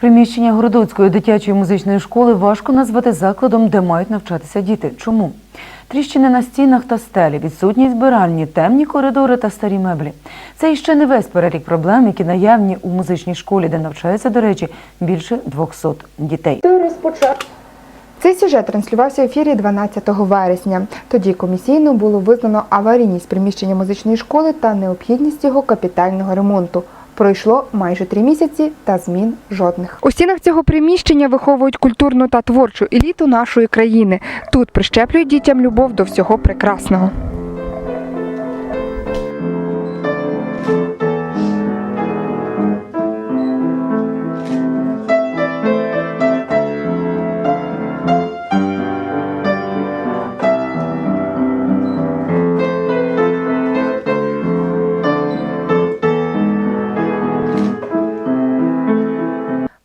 Приміщення Городоцької дитячої музичної школи важко назвати закладом, де мають навчатися діти. Чому? Тріщини на стінах та стелі, відсутність збиральні, темні коридори та старі меблі. Це іще не весь перелік проблем, які наявні у музичній школі, де навчається, до речі, більше 200 дітей. Цей сюжет транслювався в ефірі 12 вересня. Тоді комісійно було визнано аварійність приміщення музичної школи та необхідність його капітального ремонту. Пройшло майже три місяці та змін жодних. У стінах цього приміщення виховують культурну та творчу еліту нашої країни. Тут прищеплюють дітям любов до всього прекрасного.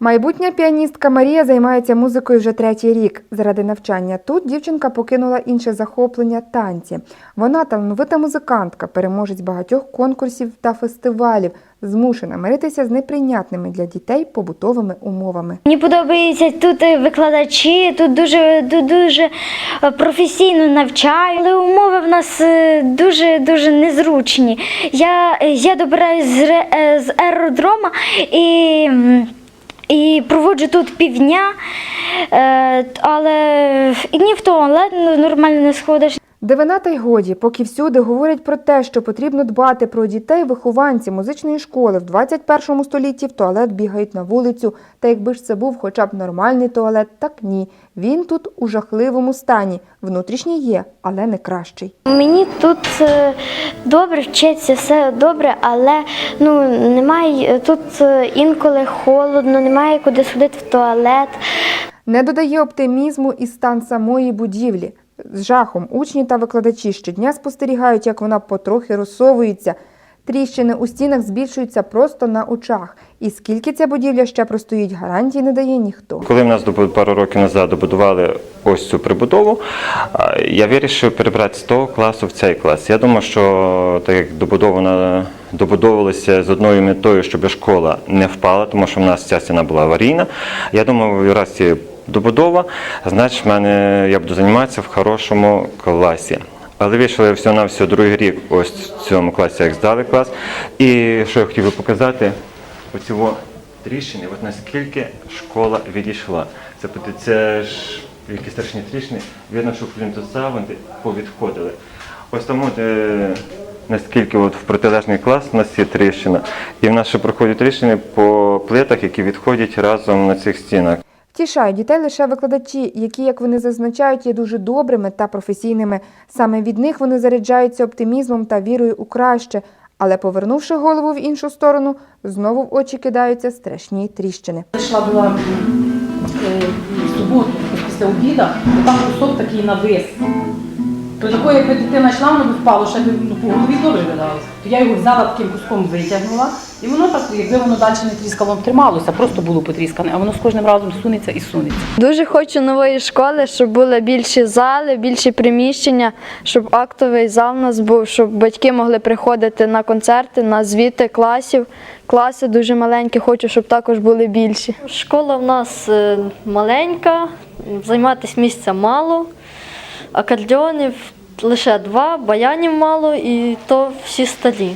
Майбутня піаністка Марія займається музикою вже третій рік. Заради навчання тут дівчинка покинула інше захоплення танці. Вона талановита музикантка, переможець багатьох конкурсів та фестивалів, змушена миритися з неприйнятними для дітей побутовими умовами. Мені подобаються тут викладачі, тут дуже дуже професійно навчають, але умови в нас е, дуже дуже незручні. Я, я добираюсь з, е, з аеродрома і. І проводжу тут півдня, е, але ні в туалет нормально не сходиш. Дивина та й годі, поки всюди говорять про те, що потрібно дбати про дітей, вихованці музичної школи в 21 столітті в туалет бігають на вулицю. Та якби ж це був хоча б нормальний туалет, так ні. Він тут у жахливому стані. Внутрішній є, але не кращий. Мені тут е, добре вчиться, все добре, але ну немає тут е, інколи холодно, немає куди сходити в туалет. Не додає оптимізму і стан самої будівлі. З жахом учні та викладачі щодня спостерігають, як вона потрохи розсовується. Тріщини у стінах збільшуються просто на очах. І скільки ця будівля ще простоїть, гарантій не дає ніхто. Коли в нас пару років назад добудували ось цю прибудову, я вирішив перебрати з того класу в цей клас. Я думаю, що так як добудована добудовувалася з одною метою, щоб школа не впала, тому що в нас ця стіна була аварійна. Я думаю, раз це добудова, значить в мене я буду займатися в хорошому класі. Але вийшли все на все другий рік ось в цьому класі, як здали клас. І що я хотів би показати, оці тріщини, от наскільки школа відійшла. Це, це ж які страшні тріщини, видно, що плінтусаванти повідходили. Ось тому, де наскільки от в протилежний клас у нас є тріщина, і в нас ще проходять тріщини по плитах, які відходять разом на цих стінах. Втішають дітей лише викладачі, які, як вони зазначають, є дуже добрими та професійними. Саме від них вони заряджаються оптимізмом та вірою у краще. Але повернувши голову в іншу сторону, знову в очі кидаються страшні тріщини. Прийшла була е, в суботу після обіду, там кусок такий навис. То такої, якби дитина йшла, воно би впало, ще б ну, по голові добре видалося. То я його взяла таким куском витягнула, і воно так, якби воно далі не тріскало, трималося, просто було потріскане, а воно з кожним разом сунеться і сунеться. Дуже хочу нової школи, щоб були більші зали, більші приміщення, щоб актовий зал у нас був, щоб батьки могли приходити на концерти, на звіти класів. Класи дуже маленькі, хочу, щоб також були більші. Школа в нас е, маленька, займатися місця мало, акордеонів лише два, баянів мало і то всі сталі.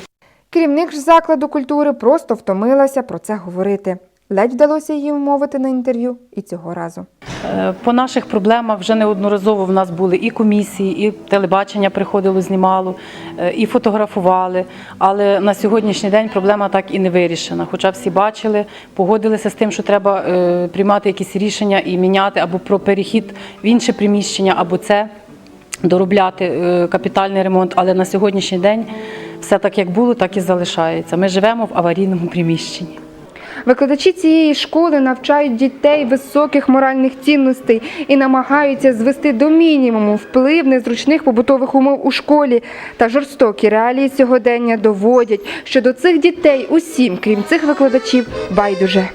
Керівник ж закладу культури просто втомилася про це говорити. Ледь вдалося її вмовити на інтерв'ю і цього разу. Е, По наших проблемах вже неодноразово в нас були і комісії, і телебачення приходило, знімало, е, і фотографували. Але на сьогоднішній день проблема так і не вирішена. Хоча всі бачили, погодилися з тим, що треба е, приймати якісь рішення і міняти або про перехід в інше приміщення, або це доробляти е, капітальний ремонт. Але на сьогоднішній день все так, як було, так і залишається. Ми живемо в аварійному приміщенні. Викладачі цієї школи навчають дітей високих моральних цінностей і намагаються звести до мінімуму вплив незручних побутових умов у школі. Та жорстокі реалії сьогодення доводять, що до цих дітей усім, крім цих викладачів, байдуже.